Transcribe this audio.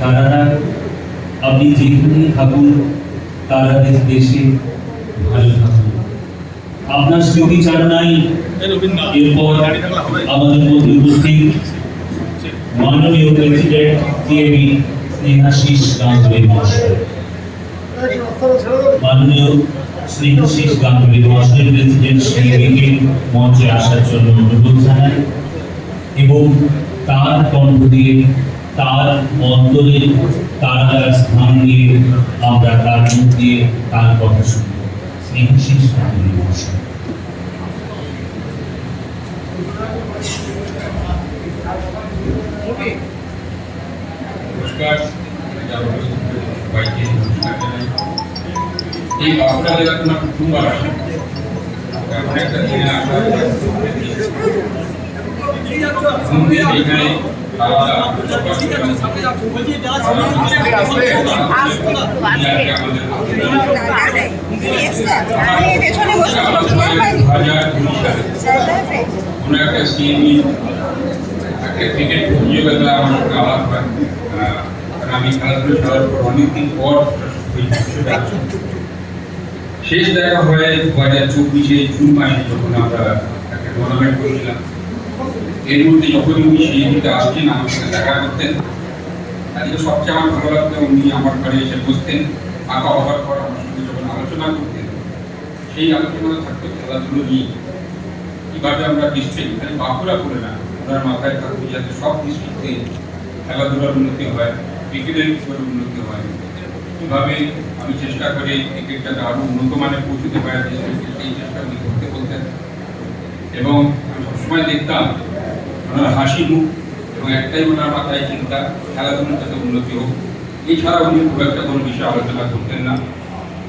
তারা আপনি যেখানেই থাকুন, তারা দেশে ভালো থাকুন। আপনার স্মৃতি চান নাই এরপর আমাদের মধ্যে উপস্থিত মাননীয় প্রেসিডেন্ট সিএবি স্নেহাশিস গাঙ্গুলি মহাশয়। স্নেহাশিস গাঙ্গুলি মহাশয় প্রেসিডেন্ট সিএবিকে মঞ্চে আসার জন্য অনুরোধ জানাই এবং তার কণ্ঠ দিয়ে তার অন্তরে, তার তার স্থান দিয়ে আমরা তার মুখ দিয়ে তার কথা শুনব। এই আমি খেলাধুলো পর অনেকদিন পর শেষ দেখা হয় দু হাজার চব্বিশে জুন মাসে যখন আমরা একটা টুর্নামেন্ট করেছিলাম। এর মধ্যে যখন উনি সেই দিকে আসছেন, আমার সাথে দেখা করতেন। আজকে সবচেয়ে আমার ভালো লাগতো, উনি আমার ঘরে এসে বসতেন আঁকা হওয়ার পর আমার সঙ্গে যখন আলোচনা করতেন, সেই আলোচনা থাকতো খেলাধুলো নিয়ে কীভাবে আমরা ডিস্ট্রিক্ট খালি বাঁকুড়া করে না, ওনার মাথায় থাকতো যাতে সব ডিস্ট্রিক্টে খেলাধুলার উন্নতি হয়, ক্রিকেটের উপরে উন্নতি হয়। কীভাবে আমি চেষ্টা করে ক্রিকেটটাকে আরও উন্নত মানে পৌঁছতে পারি সেই চেষ্টা উনি করতে বলতেন। এবং সবসময় দেখতাম ওনার হাসি মুখ এবং একটাই ওনার মাথায় চিন্তা, খেলাধুলার যাতে উন্নতি হোক। এছাড়া উনি খুব একটা কোনো বিষয়ে আলোচনা করতেন না।